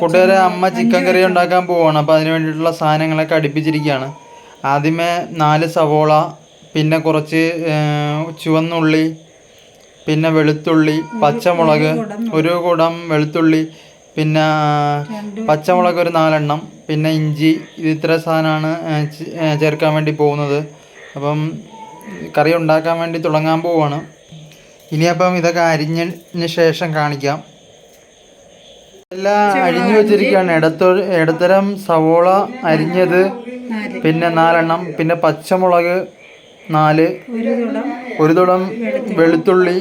കൂട്ടുകാരെ അമ്മ ചിക്കൻ കറി ഉണ്ടാക്കാൻ പോവാണ്. അപ്പോൾ അതിന് വേണ്ടിയിട്ടുള്ള സാധനങ്ങളൊക്കെ അടുപ്പിച്ചിരിക്കുകയാണ്. ആദ്യമേ നാല് സവോള പിന്നെ കുറച്ച് ചുവന്നുള്ളി പിന്നെ വെളുത്തുള്ളി പച്ചമുളക് ഒരു കുടം വെളുത്തുള്ളി പിന്നെ പച്ചമുളക് ഒരു നാലെണ്ണം പിന്നെ ഇഞ്ചി ഇത് ഇത്ര സാധനമാണ് ചേർക്കാൻ വേണ്ടി പോകുന്നത്. അപ്പം കറി ഉണ്ടാക്കാൻ വേണ്ടി തുടങ്ങാൻ പോവാണ്. ഇനിയപ്പം ഇതൊക്കെ അരിഞ്ഞതിന് ശേഷം കാണിക്കാം. എല്ലാം അരിഞ്ഞു വെച്ചിരിക്കുകയാണ്. ഇടത്തൊ ഇടത്തരം സവോള അരിഞ്ഞത് പിന്നെ നാലെണ്ണം പിന്നെ പച്ചമുളക് നാല് ഒരു തുടം വെളുത്തുള്ളി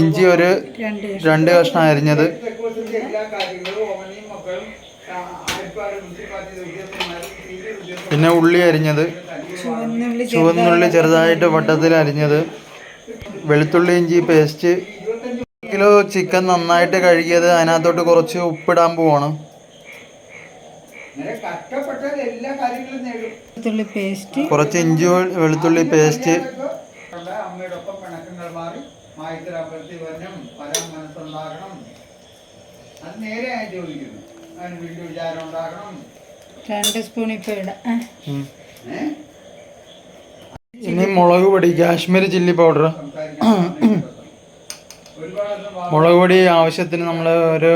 ഇഞ്ചി ഒരു രണ്ട് കഷ്ണം. അരിഞ്ഞത്. പിന്നെ ഉള്ളി അരിഞ്ഞത്. ചുവന്നുള്ളി ചെറുതായിട്ട് വട്ടത്തിൽ അരിഞ്ഞത്. വെളുത്തുള്ളി ഇഞ്ചി പേസ്റ്റ് കിലോ ചിക്കൻ നന്നായിട്ട് കഴുകിയത് അതിനകത്തോട്ട് കുറച്ച് ഉപ്പിടാൻ പോവാണ്. വെളുത്തുള്ളി പേസ്റ്റ്. കുറച്ച് ഇഞ്ചി വെളുത്തുള്ളി പേസ്റ്റ്. രണ്ട് സ്പൂൺ ഇപ്പൊ ഇടാം. ഇനി മുളക് പൊടി കാശ്മീരി ചില്ലി പൗഡർ മുളക് പൊടി ആവശ്യത്തിന് നമ്മൾ ഒരു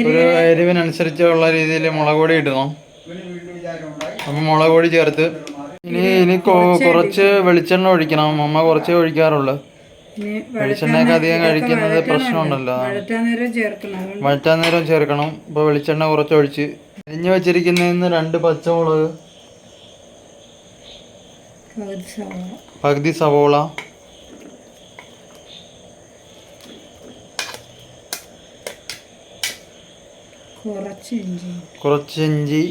ഒരു എരിവിനനുസരിച്ചുള്ള രീതിയിൽ മുളക് പൊടി ഇടണം. അപ്പം മുളക് പൊടി ചേർത്ത് ഇനി ഇനി കുറച്ച് വെളിച്ചെണ്ണ ഒഴിക്കണം. അമ്മ കുറച്ചേ ഒഴിക്കാറുള്ളൂ. വെളിച്ചെണ്ണയൊക്കെ അധികം കഴിക്കുന്നത് പ്രശ്നമുണ്ടല്ലോ. വഴറ്റാൻ നേരം ചേർക്കണം. അതുകൊണ്ട് നേരം ചേർക്കണം. ഇപ്പോൾ വെളിച്ചെണ്ണ കുറച്ച് ഒഴിച്ച് അരിഞ്ഞു നിന്ന് രണ്ട് പച്ചമുളക് പകുതി സവാള പകുതി സവോള കുറച്ച് ഇഞ്ചി കുറച്ച് ഇഞ്ചി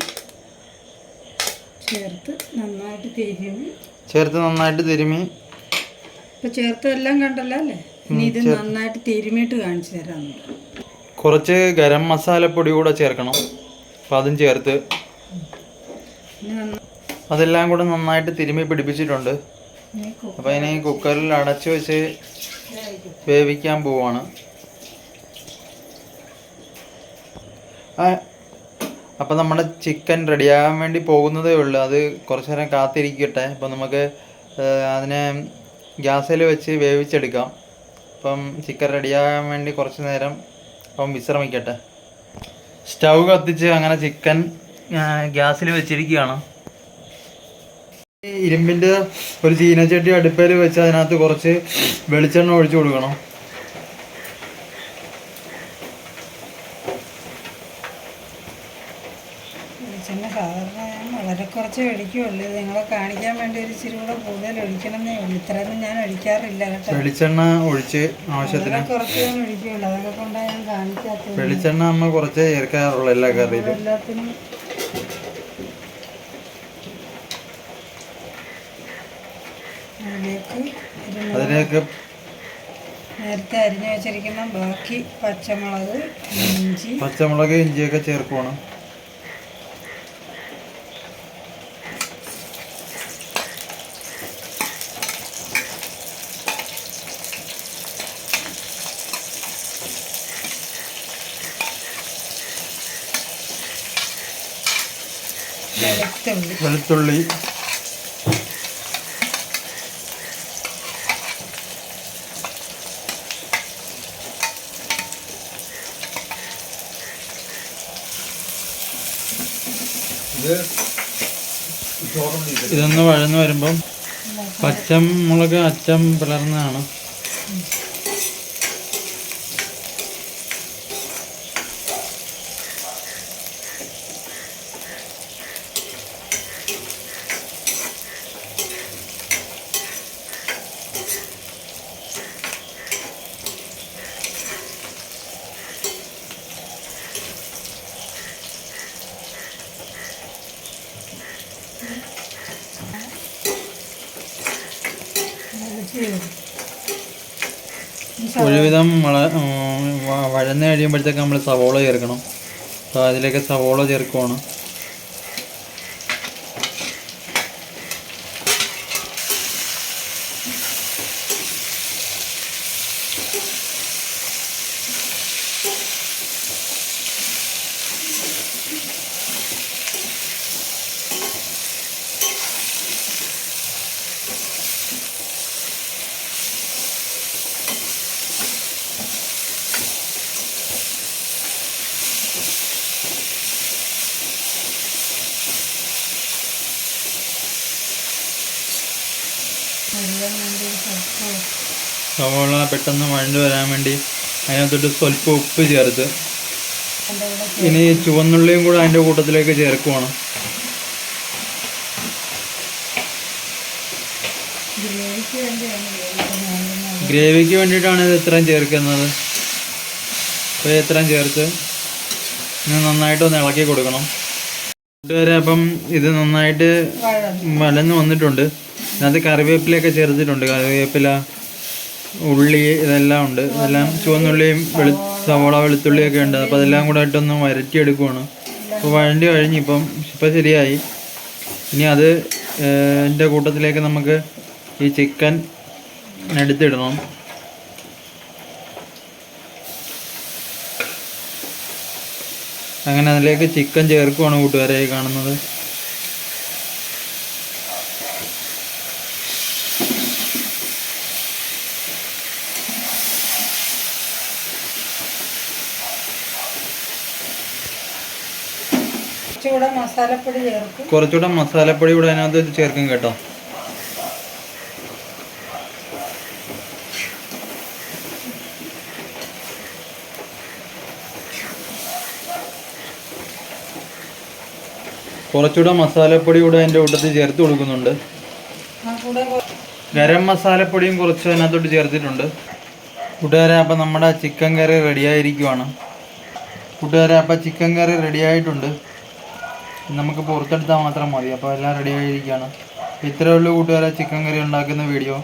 ചേർത്ത് നന്നായിട്ട് തിരുമി. ചേർത്ത് നന്നായിട്ട് തിരുമി. ഇപ്പൊ ചേർത്തെല്ലാം കണ്ടല്ലോ അല്ലേ? ഇനി ഇത് നന്നായിട്ട് തിരുമിയിട്ട് കാണിച്ചു തരാം. കുറച്ച് ഗരം മസാലപ്പൊടി കൂടെ ചേർക്കണം. അപ്പം അതും ചേർത്ത്. അതെല്ലാം കൂടെ നന്നായിട്ട് തിരുമി പിടിപ്പിച്ചിട്ടുണ്ട്. അപ്പൊ അതിനെ ഇനി കുക്കറിൽ അടച്ചു വെച്ച് വേവിക്കാൻ പോവാണ്. അപ്പം നമ്മുടെ ചിക്കൻ റെഡിയാകാൻ വേണ്ടി പോകുന്നതേ ഉള്ളൂ. അത് കുറച്ച് നേരം കാത്തിരിക്കട്ടെ. അപ്പം നമുക്ക് അതിനെ ഗ്യാസിൽ വെച്ച് വേവിച്ചെടുക്കാം. അപ്പം ചിക്കൻ റെഡിയാകാൻ വേണ്ടി കുറച്ച് നേരം അപ്പം വിശ്രമിക്കട്ടെ. സ്റ്റൗ കത്തിച്ച് അങ്ങനെ ചിക്കൻ ഗ്യാസിൽ വെച്ചിരിക്കുകയാണ്. ഇരുമ്പിന്റെ ഒരു ചീനച്ചട്ടി അടുപ്പയിൽ വെച്ച് അതിനകത്ത് കുറച്ച് വെളിച്ചെണ്ണ ഒഴിച്ചു കൊടുക്കണം. വെളിച്ചെണ്ണ സാധാരണ ഞാൻ വളരെ കുറച്ച് ഒഴിക്കുള്ളൂ നിങ്ങളെ കാണിക്കാൻ വേണ്ടി ഒരു ഇച്ചിരി കൂടെ കൂടുതൽ ഒഴിക്കണമെന്നേ ഉള്ളൂ. ഇത്രയൊന്നും ഞാൻ ഒഴിക്കാറില്ല കേട്ടോ. വെളിച്ചെണ്ണ ഒഴിച്ച് ആവശ്യത്തിന് വളരെ കുറച്ച് ഞാൻ ഒഴിക്കുള്ളൂ. അതൊക്കെ കൊണ്ടാണ് ഞാൻ കാണിക്കാത്തത്. വെളിച്ചെണ്ണ അമ്മ കുറച്ച് ചേർക്കാറുള്ളൂ എല്ലാ കറിയിലും. എല്ലാത്തിനും. അതിലേക്ക് ഒരു നൂ- അതിലേക്ക് നേരത്തെ അരിഞ്ഞു വെച്ചിരിക്കുന്ന ബാക്കി പച്ചമുളക് ഇഞ്ചി. പച്ചമുളക് ഇഞ്ചിയൊക്കെ ചേർക്കുവാണ്. വെളുത്തുള്ളി. ഇതൊന്ന് വഴന്ന് വരുമ്പം പച്ചമുളക് അച്ചം പിളർന്നതാണ്. ഒരുവിധം വഴന്ന് കഴിയുമ്പോഴത്തേക്ക് നമ്മൾ സവോള ചേർക്കണം. അപ്പോൾ അതിലേക്ക് സവോള ചേർക്കുവാണ്. സവോള പെട്ടെന്ന് വഴണ്ട് വരാൻ വേണ്ടി അതിനകത്തോട്ട് സ്വല്പം ഉപ്പ് ചേർത്ത്. ഇനി ചുവന്നുള്ളിയും കൂടെ അതിന്റെ കൂട്ടത്തിലേക്ക് ചേർക്കുവാണ്. ഗ്രേവിക്ക് വേണ്ടിയിട്ടാണ് ഇത് ഇത്രയും ചേർക്കുന്നത്. അപ്പോൾ ഇത്രയും ചേർത്ത് ഇനി നന്നായിട്ടൊന്ന് ഇളക്കി കൊടുക്കണം. കൂട്ടുകാരെ അപ്പം ഇത് നന്നായിട്ട് വലഞ്ഞു വന്നിട്ടുണ്ട്. അതിനകത്ത് കറിവേപ്പിലയൊക്കെ ചേർത്തിട്ടുണ്ട്. കറിവേപ്പില ഉള്ളി ഇതെല്ലാം ഉണ്ട്. ഇതെല്ലാം ചുവന്നുള്ളിയും വെളു സവോള വെളുത്തുള്ളിയൊക്കെ ഉണ്ട്. അപ്പോൾ അതെല്ലാം കൂടെ ആയിട്ടൊന്ന് വരട്ടിയെടുക്കുവാണ്. അപ്പോൾ വഴണ്ടി കഴിഞ്ഞ് ഇപ്പം ഇപ്പം ശരിയായി. ഇനി അത് എന്റെ കൂട്ടത്തിലേക്ക് നമുക്ക് ഈ ചിക്കൻ എടുത്തിടണം. അങ്ങനെ അതിലേക്ക് ചിക്കൻ ചേർക്കുവാണ് കൂട്ടുകാരെ കാണുന്നത്. കുറച്ചുകൂടെ മസാലപ്പൊടി ചേർക്കും. കുറച്ചുകൂടെ മസാലപ്പൊടി കൂടെ അതിനകത്ത് ചേർക്കും കേട്ടോ. കുറച്ചുകൂടെ മസാലപ്പൊടി കൂടെ അതിന്റെ കൂട്ടത്തിൽ ചേർത്ത് കൊടുക്കുന്നുണ്ട്. ഗരം മസാലപ്പൊടിയും കുറച്ച് അതിനകത്തോട്ട് ചേർത്തിട്ടുണ്ട്. കൂട്ടുകാരെ അപ്പം നമ്മുടെ ചിക്കൻ കറി റെഡിയായിരിക്കുവാണ് കൂട്ടുകാരെ അപ്പം ചിക്കൻ കറി റെഡിയായിട്ടുണ്ട് നമുക്ക് പുറത്തെടുത്താൽ മാത്രം മതി. അപ്പോൾ എല്ലാം റെഡി ആയിരിക്കുകയാണ് ഇത്രയേ ഉള്ളൂ കൂട്ടുകാരെ ചിക്കൻ കറി ഉണ്ടാക്കുന്ന വീഡിയോ